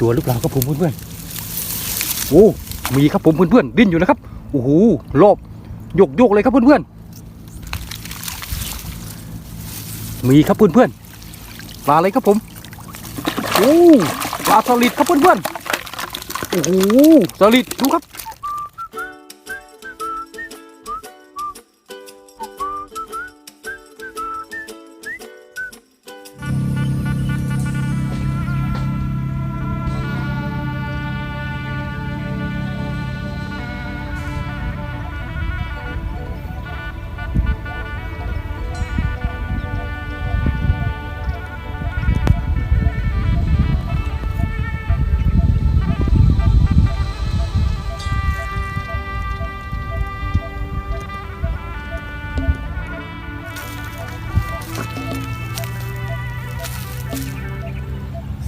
ตัวหรือเปล่าครับผมเพื่อนๆโอ้มีครับผมเพื่อนๆดิ้นอยู่นะครับโอ้โหรอบโยกโยกเลยครับเพื่อนๆมีครับเพื่อนๆปลาอะไรครับผมโอ้ปลาสลิดครับเพื่อนๆโอ้โหสลิดดูครับ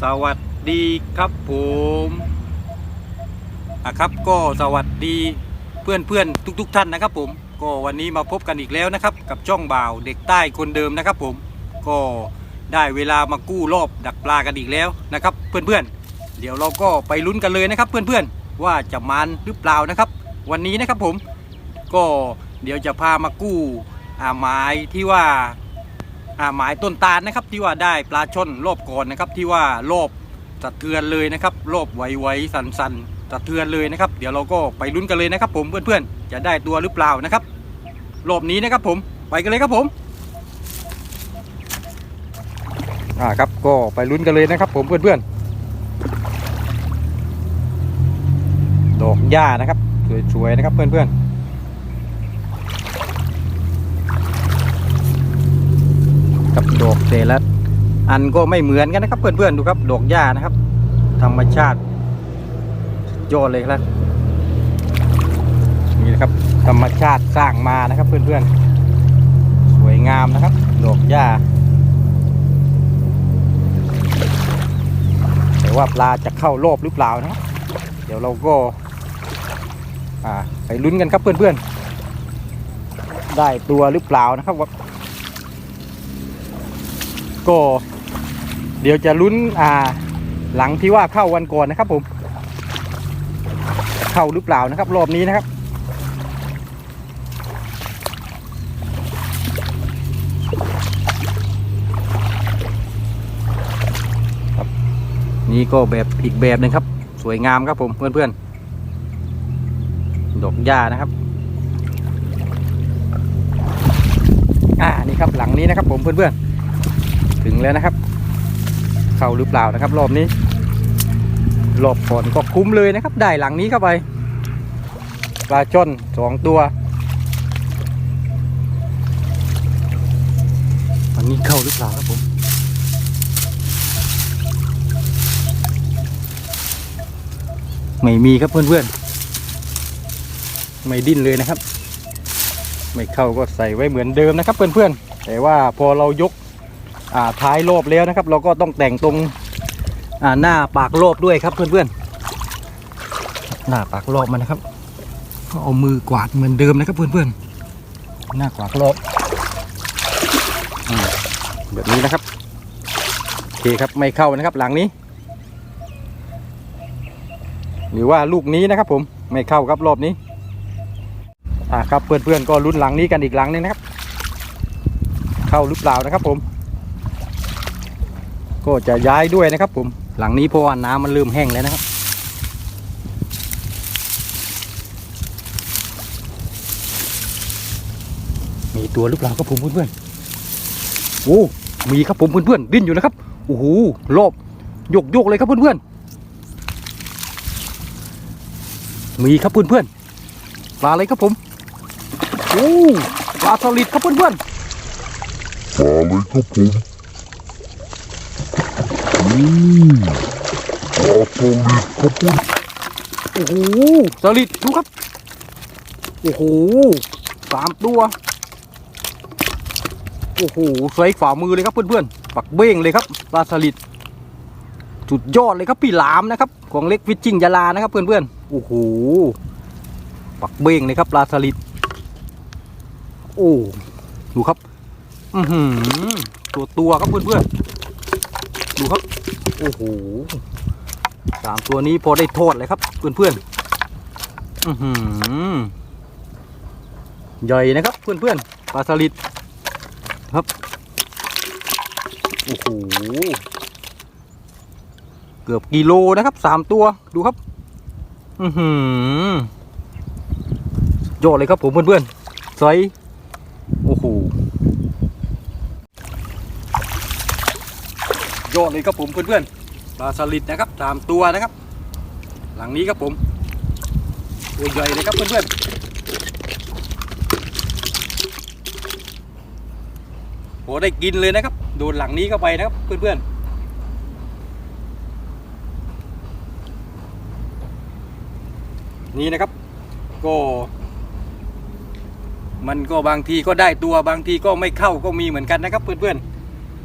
สวัสดีครับผมอะครับก็สวัสดีเพื่อนเพื่อนทุกๆท่านนะครับผม ก็วันนี้มาพบกันอีกแล้วนะครับ กับช่องบ่าวเด็กใต้คนเดิมนะครับผม ก็ได้เวลามากู้รอบดักปลากันอีกแล้วนะครับเพื่อนๆ เดี๋ยวเราก็ไปลุ้นกันเลยนะครับเพื่อนๆ ว่าจะมันหรือเปล่านะครับ วันนี้นะครับผม ก็เดี๋ยวจะพามากู้อาไม้ที่ว่า หมายต้นตาลนะครับที่ว่าได้ปลาช่อนรอบก่อนนะครับ ที่ว่ารอบสะเทือนเลยนะครับรอบไหวๆสันๆสะเทือนเลยนะครับ เดี๋ยวเราก็ไปลุ้นกันเลยนะครับ ผมเพื่อนๆจะได้ตัวหรือเปล่านะครับรอบนี้นะครับ ผมไปกันเลยครับผมอ่าครับก็ไปลุ้นกันเลยนะครับ ผมเพื่อนๆดอกหญ้านะครับสวยๆนะครับเพื่อนๆ กับดอกแต่ละอันก็ไม่เหมือนกันนะครับ เพื่อนๆดูครับดอกหญ้านะครับ ธรรมชาติยอดเลยครับนี่นะครับธรรมชาติสร้างมานะครับ เพื่อนๆ สวยงามนะครับ ดอกหญ้าแต่ว่าปลาจะเข้ารอบหรือเปล่านะครับเดี๋ยวเราก็ไปลุ้นกันครับเพื่อนๆ ได้ตัวหรือเปล่านะครับว่า ก็เดี๋ยวจะลุ้นอ่าหลังที่ว่าเข้าวันก่อนนะครับ ผม เข้าหรือเปล่านะครับ รอบนี้นะครับ นี่ก็แบบอีกแบบหนึงครับ สวยงามครับผมเพื่อนๆดอกหญ้านะครับอ่านี่ครับหลังนี้นะครับผมเพื่อนๆ ถึงแล้วนะครับ เข้าหรือเปล่านะครับ รอบนี้ รอบก่อนก็คุ้มเลยนะครับ ได้หลังนี้เข้าไป ปลาช่อนสองตัว วันนี้เข้าหรือเปล่าครับผมไม่มีครับเพื่อนๆ ไม่ดิ้นเลยนะครับ ไม่เข้าก็ใส่ไว้เหมือนเดิมนะครับเพื่อนๆ แต่ว่าพอเรายก ท้ายรอบแล้วนะครับ เราก็ต้องแต่งตรงหน้าปากรอบด้วยครับเพื่อนๆ หน้าปากรอบมันนะครับก็เอามือกวาดเหมือนเดิมนะครับเพื่อนๆ หน้ากวาดรอบแบบนี้นะครับโอเคครับไม่เข้านะครับหลังนี้ หรือว่าลูกนี้นะครับ ผมไม่เข้าครับรอบนี้อ่าครับเพื่อนๆก็ลุ้นหลังนี้กันอีกหลังนึงนะครับ เข้าหรือเปล่านะครับผม ก็จะย้ายด้วยนะครับ ผมหลังนี้เพราะว่าน้ำมันเริ่มแห้งแล้วนะครับ มีตัวหรือเปล่าครับผมเพื่อนๆโอ้มีครับผมเพื่อนๆดิ้นอยู่นะครับโอ้โหรอบโยกโยกเลยครับเพื่อนๆมีครับเพื่อนๆปลาอะไรครับผมโอ้ปลาสลิดครับเพื่อนๆปลาเลยครับผมอืมปลาสลิดครับผม โอ้โหสลิดดูครับ โอ้โหสามตัว โอ้โหใส่ฝ่ามือเลยครับเพื่อนๆ ปักเบ้งเลยครับปลาสลิดสุดยอดเลยครับพี่หลามนะครับ ของเล็กฟิชชิ่งยาลานะครับเพื่อนๆ โอ้โห ปักเบ้งเลยครับปลาสลิด โอ้ ดูครับ อือหือตัวตัวครับเพื่อนๆ ดูครับ โอ้โหสามตัวนี้พอได้โทษเลยครับเพื่อนๆอื้อหือใหญ่นะครับเพื่อนๆปลาสลิดครับโอ้โหเกือบกิโลนะครับสามตัวดูครับ อือหือยอดเลยครับผมเพื่อนๆไซส์โอ้โห ยอดเลยครับผมเพื่อนๆปลาสลิดนะครับสามตัวนะครับ หลังนี้ครับผมตัวใหญ่เลยครับเพื่อนๆโหได้กินเลยนะครับโดนหลังนี้เข้าไปนะครับเพื่อนๆนี่นะครับก็มันก็บางทีก็ได้ตัวบางทีก็ไม่เข้าก็มีเหมือนกันนะครับเพื่อน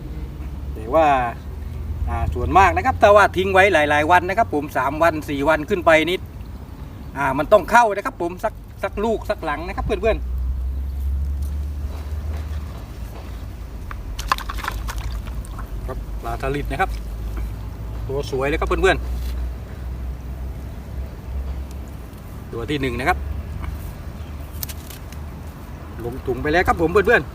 ๆแต่ว่า อ่าส่วนมากนะครับถ้าว่าทิ้งไว้หลาย ๆ วันนะครับ ผมสามวันสี่วันขึ้นไปนิดอ่ามันต้องเข้านะครับ ผมสักสักลูกสักหลังนะครับเพื่อนๆครับปลาทลิดนะครับ ตัวสวยเลยครับเพื่อนๆตัวที่หนึ่งนะครับลงถุงไปแล้วครับผมเพื่อนๆ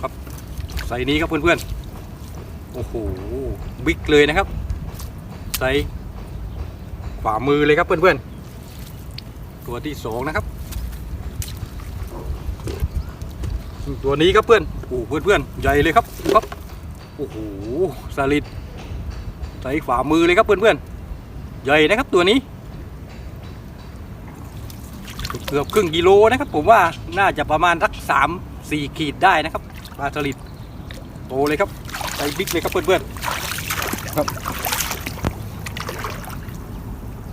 ครับใส่นี้ครับเพื่อนๆ โอ้โห บิ๊กเลยนะครับใส่ขวามือเลยครับเพื่อนๆ ตัวที่สองนะครับ ตัวนี้ครับเพื่อน โอ้เพื่อนเพื่อนๆใหญ่เลยครับครับ โอ้โห สลิดใส่ขวามือเลยครับเพื่อนเพื่อนๆ ใหญ่นะครับตัวนี้เกือบครึ่งกิโลนะครับ ผมว่าน่าจะประมาณสักสามสี่ขีดได้นะครับปลาสลิด ตเลยครับใส่บิ๊กเลยครับเพื่อนเพื่อนๆครับ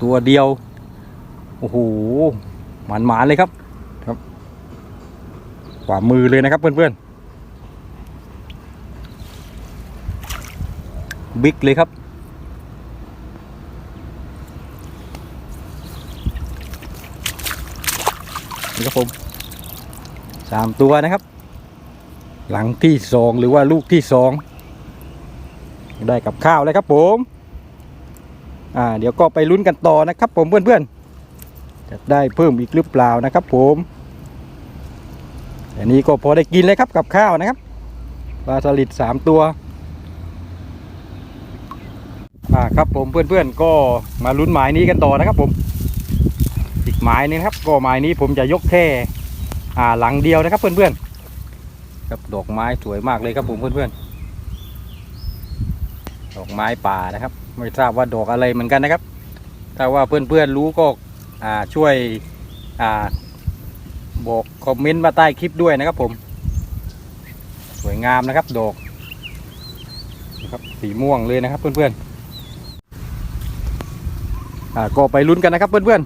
ตัวเดียว โอ้โหหมานหมานๆเลยครับขวามือเลยนะครับเพื่อนๆบิ๊กเลยครับนี่ครับผมสามตัวนะครับ หลังที่สองหรือว่าลูกที่สองได้กับข้าวเลยครับผมอ่าเดี๋ยวก็ไปลุ้นกันต่อนะครับ ผมเพื่อนๆจะได้เพิ่มอีกหรือเปล่านะครับ ผมอันนี้ก็พอได้กินเลยครับกับข้าวนะครับปลาสลิดสามตัวอ่าครับผมเพื่อนๆก็มาลุ้นหมายนี้กันต่อนะครับผมอีกหมายนึงครับก็หมายนี้ผมจะยกแค่อ่าหลังเดียวนะครับเพื่อนๆ ครับดอกไม้สวยมากเลยครับผมเพื่อนๆดอกไม้ป่านะครับ ไม่ทราบว่าดอกอะไรเหมือนกันนะครับ ถ้าว่าเพื่อนๆรู้ก็ช่วยอบอกคอมเมนต์มาใต้คลิปด้วยนะครับ ผม สวยงามนะครับดอกนะครับสีม่วงเลยนะครับเพื่อนๆอก็ไปลุ้นกันนะครับเพื่อน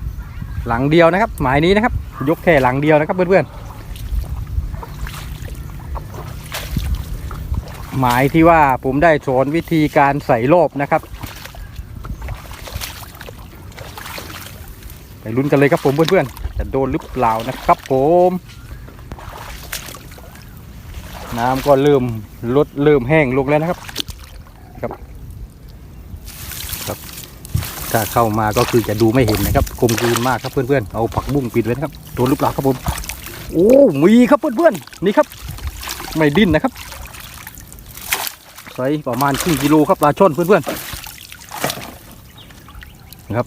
ๆ หลังเดียวนะครับ หมายนี้นะครับ ยกแค่หลังเดียวนะครับเพื่อนๆ หมายที่ว่าผมได้สอนวิธีการใส่รอบนะครับ ไปลุ้นกันเลยครับผมเพื่อนๆจะโดนหรือเปล่านะครับผมน้ำก็เริ่มลดเริ่มแห้งลงแล้วนะครับครับครับ ถ้าเข้ามาก็คือจะดูไม่เห็นนะครับคมกลืนมากครับเพื่อนๆเอาผักบุ้งปิดไว้นะครับโดนหรือเปล่าครับผมโอ้มีครับเพื่อนๆนี่ครับ ไม่ดิ้นนะครับ ไซส์ประมาณครึ่งกิโลครับปลาช่อนเพื่อนๆนะครับ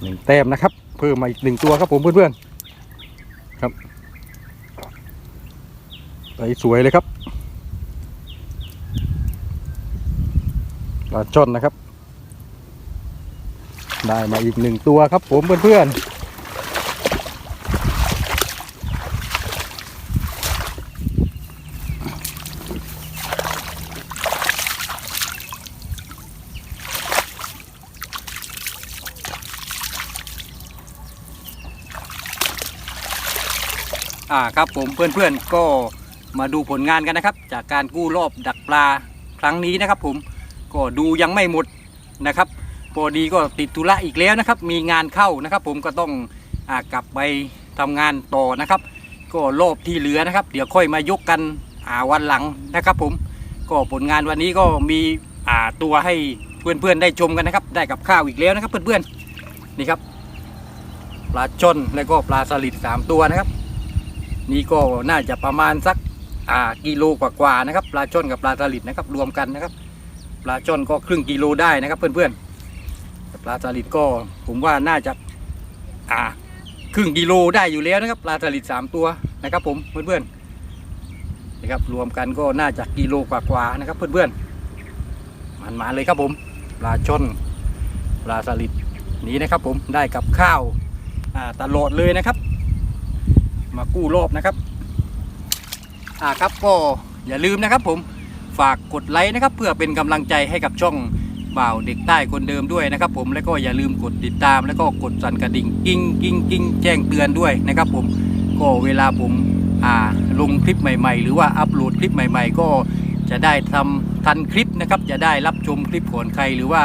หนึ่งแต้มนะครับ เพิ่มมาอีกหนึ่งตัวครับผมเพื่อนๆครับใสสวยเลยครับปลาช่อนนะครับ ได้มาอีกหนึ่งตัวครับผมเพื่อนๆ อ่าครับผมเพื่อนๆก็มาดูผลงานกันนะครับ จากการกู้รอบดักปลาครั้งนี้นะครับ ผมก็ดูยังไม่หมดนะครับพอดีก็ติดธุระอีกแล้วนะครับ มีงานเข้านะครับ ผมก็ต้องอากลับไปทำงานต่อนะครับ ก็รอบที่เหลือนะครับ เดี๋ยวค่อยมายกกันอ่าวันหลังนะครับ ผมก็ผลงานวันนี้ก็มีอ่าตัวให้เพื่อนๆได้ชมกันนะครับ ได้กับข้าวอีกแล้วนะครับ เพื่อนๆนี่ครับปลาช่อนแล้วก็ปลาสลิดสามตัวนะครับ นี่ก็น่าจะประมาณสักอ่ากิโลกว่าๆนะครับปลาช่อนกับปลาสลิดนะครับรวมกันนะครับ ปลาช่อนก็ครึ่งกิโลได้นะครับเพื่อนๆปลาสลิดก็ผมว่าน่าจะอ่าครึ่งกิโลได้อยู่แล้วนะครับ ปลาสลิดสามตัวนะครับ ผมเพื่อนๆนะครับรวมกันก็น่าจะกิโลกว่าๆนะครับ เพื่อนๆมันมาเลยครับผมปลาช่อนปลาสลิดนี้นะครับ ผมได้กับข้าวตลอดเลยนะครับ มากู้รอบนะครับ อ่าครับก็อย่าลืมนะครับผมฝากกดไลค์นะครับ เพื่อเป็นกำลังใจให้กับช่องบ่าวเด็กใต้คนเดิมด้วยนะครับ ผมแล้วก็อย่าลืมกดติดตาม แล้วก็กดสั่นกระดิ่งกิ้งกิ้งกิ้งแจ้งเตือนด้วยนะครับ ผมก็เวลาผมอ่าลงคลิปใหม่ ๆ หรือว่าอัปโหลดคลิปใหม่ ๆ ก็จะได้ทำทันคลิปนะครับ จะได้รับชมคลิปก่อนใครหรือว่า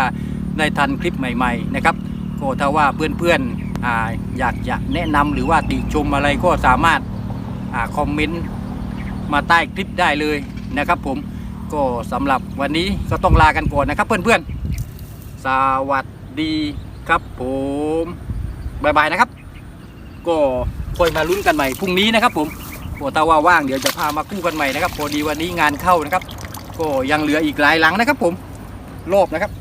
ได้ทันคลิปใหม่ ๆ นะครับ ก็ถ้าว่าเพื่อนๆ อาอยากจะแนะนำหรือว่าติชมอะไรก็สามารถอคอมเมนต์มาใต้คลิปได้เลยนะครับ ผมก็สำหรับวันนี้ก็ต้องลากันก่อนนะครับ เพื่อนๆ สวัสดีครับผมบายบายนะครับ ก็ค่อยมาลุ้นกันใหม่พรุ่งนี้นะครับ ผมก็ถ้าว่าว่างเดี๋ยวจะพามาคู่กันใหม่นะครับพอดีวันนี้งานเข้านะครับ ก็ยังเหลืออีกหลายหลังนะครับ ผมรอบนะครับ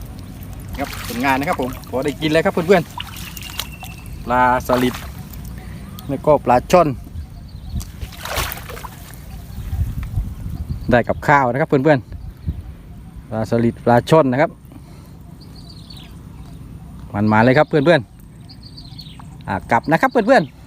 ครับผลงานนะครับ ผมพอได้กินแล้วครับเพื่อนๆ ปลาสลิดแล้วก็ปลาช่อน ได้กับข้าวนะครับเพื่อนๆปลาสลิดปลาช่อนนะครับ มันมาเลยครับเพื่อนๆกลับนะครับเพื่อนๆ